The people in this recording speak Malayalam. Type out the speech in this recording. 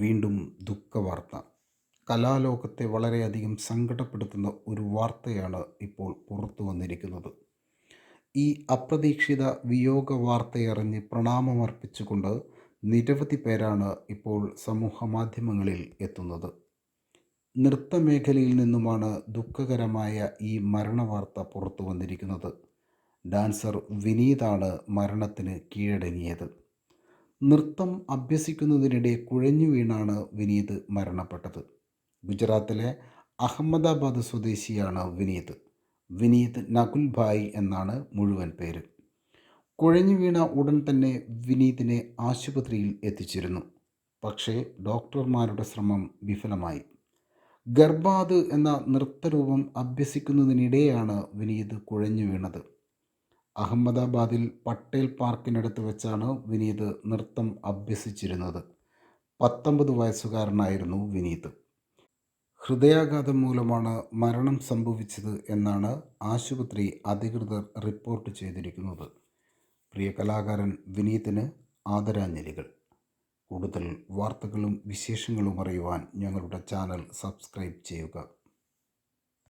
വീണ്ടും ദുഃഖവാർത്ത. കലാലോകത്തെ വളരെയധികം സങ്കടപ്പെടുത്തുന്ന ഒരു വാർത്തയാണ് ഇപ്പോൾ പുറത്തു വന്നിരിക്കുന്നത്. ഈ അപ്രതീക്ഷിത വിയോഗ വാർത്തയറിഞ്ഞ് പ്രണാമമർപ്പിച്ചുകൊണ്ട് നിരവധി പേരാണ് ഇപ്പോൾ സമൂഹ മാധ്യമങ്ങളിൽ എത്തുന്നത്. നൃത്തമേഖലയിൽ നിന്നുമാണ് ദുഃഖകരമായ ഈ മരണവാർത്ത പുറത്തു വന്നിരിക്കുന്നത്. ഡാൻസർ വിനീതാണ് മരണത്തിന് കീഴടങ്ങിയത്. നൃത്തം അഭ്യസിക്കുന്നതിനിടെ കുഴഞ്ഞു വീണാണ് വിനീത് മരണപ്പെട്ടത്. ഗുജറാത്തിലെ അഹമ്മദാബാദ് സ്വദേശിയാണ് വിനീത്. വിനീത് നകുൽഭായ് എന്നാണ് മുഴുവൻ പേര്. കുഴഞ്ഞു വീണ ഉടൻ തന്നെ വിനീതിനെ ആശുപത്രിയിൽ എത്തിച്ചിരുന്നു. പക്ഷേ ഡോക്ടർമാരുടെ ശ്രമം വിഫലമായി. ഗർഭാത് എന്ന നൃത്തരൂപം അഭ്യസിക്കുന്നതിനിടെയാണ് വിനീത് കുഴഞ്ഞു വീണത്. അഹമ്മദാബാദിൽ പട്ടേൽ പാർക്കിനടുത്ത് വെച്ചാണ് വിനീത് നൃത്തം അഭ്യസിച്ചിരുന്നത്. പത്തൊമ്പത് വയസ്സുകാരനായിരുന്നു വിനീത്. ഹൃദയാഘാതം മൂലമാണ് മരണം സംഭവിച്ചത് എന്നാണ് ആശുപത്രി അധികൃതർ റിപ്പോർട്ട് ചെയ്തിരിക്കുന്നത്. പ്രിയ കലാകാരൻ വിനീതിന് ആദരാഞ്ജലികൾ. കൂടുതൽ വാർത്തകളും വിശേഷങ്ങളും അറിയുവാൻ ഞങ്ങളുടെ ചാനൽ സബ്സ്ക്രൈബ് ചെയ്യുക.